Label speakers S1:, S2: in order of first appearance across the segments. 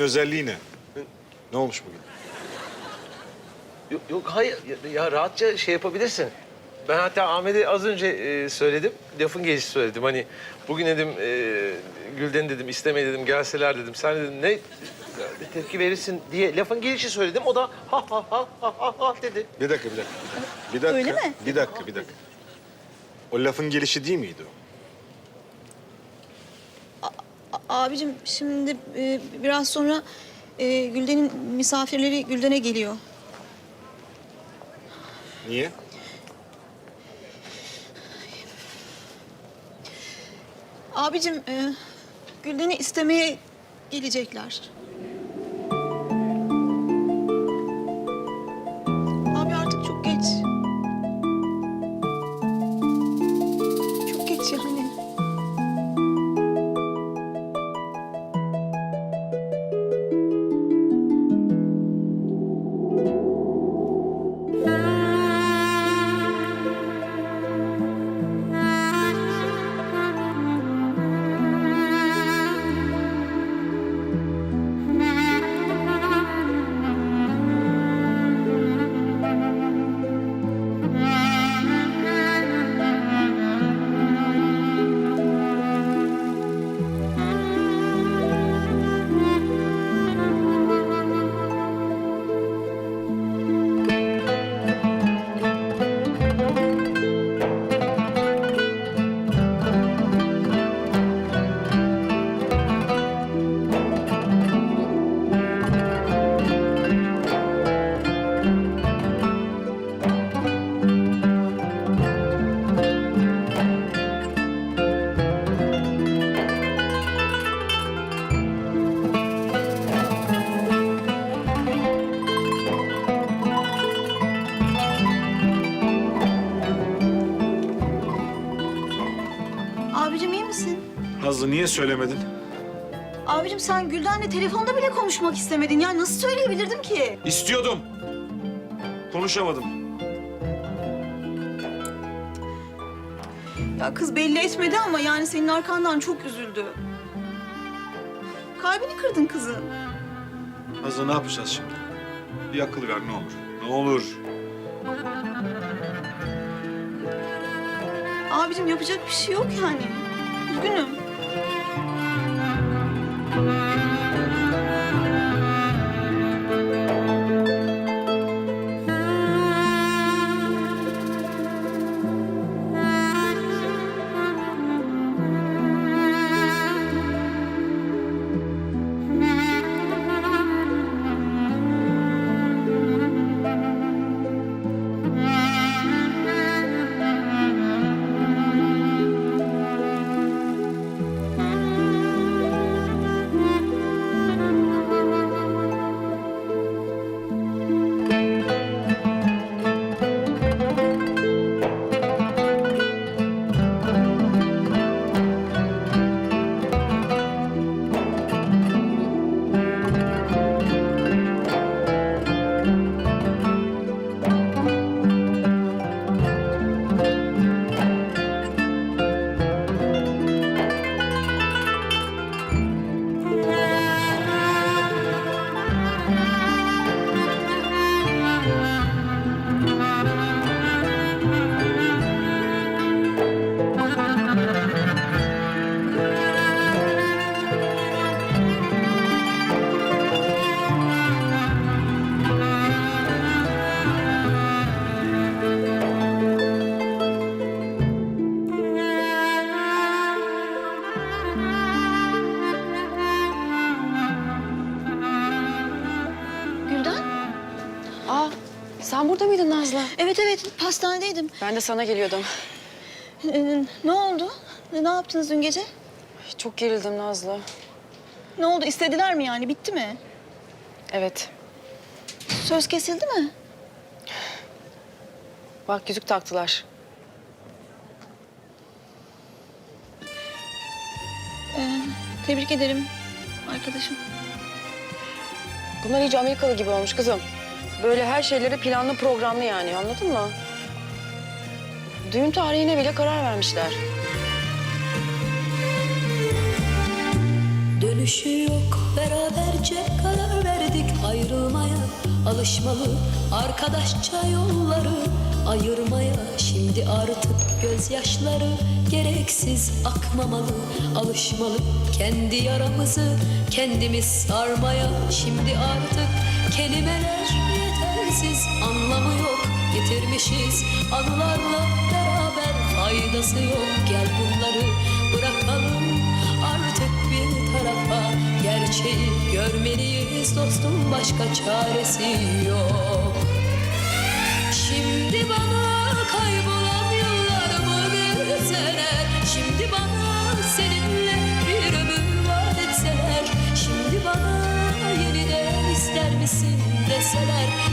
S1: özelliği ne? Ne olmuş bugün?
S2: Yok, yok hayır ya, ya rahatça şey yapabilirsin. Ben hatta Ahmet'e az önce e, söyledim. Lafın gelişi söyledim. Hani bugün dedim e, Gülden dedim isteme dedim gelseler dedim. Sen dedim ne tepki verirsin diye lafın gelişi söyledim. O da ha ha ha ha ha ha dedi.
S1: Bir dakika, bir dakika. Bir dakika,
S3: Öyle mi?
S1: bir dakika, bir dakika. O lafın gelişi değil miydi o?
S3: Abicim şimdi e, biraz sonra e, Gülden'in misafirleri Gülden'e geliyor.
S1: Niye?
S3: Abicim e, Gülden'i istemeye gelecekler.
S1: Nazlı niye söylemedin?
S3: Abicim sen Gülden'le telefonda bile konuşmak istemedin. Ya nasıl söyleyebilirdim ki?
S1: İstiyordum. Konuşamadım.
S3: Ya kız belli etmedi ama yani senin arkandan çok üzüldü. Kalbini kırdın kızın.
S1: Nazlı ne yapacağız şimdi? Bir akıl ver ne olur. Ne olur.
S3: Abicim yapacak bir şey yok yani. Üzgünüm. Evet evet pastanedeydim.
S4: Ben de sana geliyordum.
S3: Ee, ne oldu? Ne, ne yaptınız dün gece?
S4: Çok gerildim Nazlı.
S3: Ne oldu? İstediler mi yani? Bitti mi?
S4: Evet,
S3: Söz kesildi mi?
S4: bak yüzük taktılar.
S3: Tebrik ederim arkadaşım.
S4: Bunlar iyice Amerikalı gibi olmuş kızım. Böyle her şeyleri planlı programlı yani anladın mı? Düğün tarihine bile karar vermişler.
S5: Dönüş dönüşü yok Beraberce karar verdik ayrılmaya Alışmalı arkadaşça yolları ayırmaya Şimdi artık gözyaşları gereksiz akmamalı Alışmalı kendi yaramızı kendimiz sarmaya Şimdi artık kelimeler yetersiz anlamı yok Getirmişiz. Anılarla beraber faydası yok. Gel bunları bırakalım artık bir tarafa. Gerçeği görmeliyiz dostum başka çaresi yok. Şimdi bana kaybolan yıllarımı verseler Şimdi bana seninle bir ömür vaat etseler? Şimdi bana yeniden ister misin deseler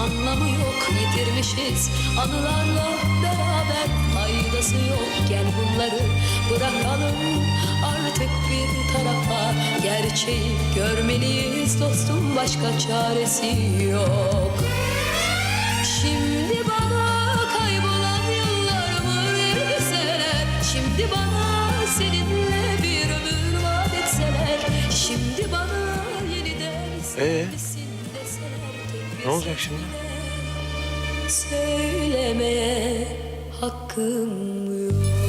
S5: Anlamı yok. Yitirmişiz Anılarla beraber? Faydası yok. Gel bunları bırakalım. Artık bir tarafa Gerçeği görmeliyiz dostum. Başka çaresi yok. Şimdi bana kaybolan yıllarımı verseler? Şimdi bana seninle bir ömür vaat etseler? Şimdi bana yeniden
S2: Ee? Ne olacak şimdi?
S5: Söylemeye hakkım yok